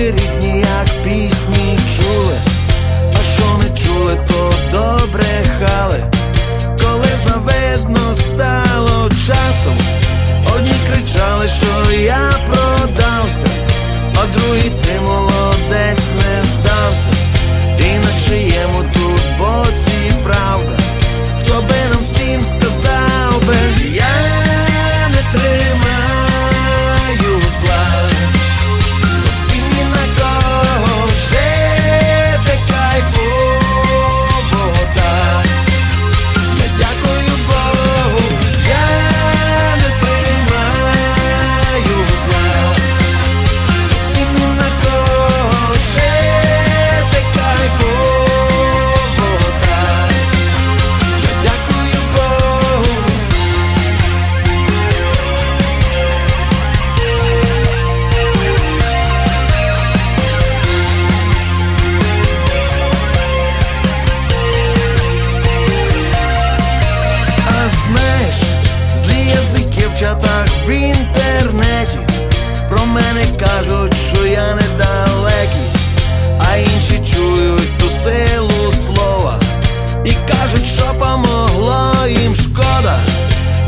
різні, як пісні чули, а що не чули, то добре хали, коли завидно стало часом, одні кричали, що я про. Чатах в інтернеті. Про мене кажуть, що я недалекий, а інші чують ту силу слова. І кажуть, що помогло їм шкода,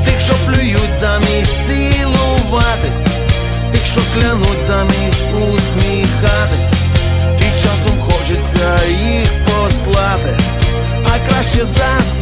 тих, що плюють замість цілуватись, тих, що клянуть замість усміхатись, і часом хочеться їх послати, а краще заспівати. Я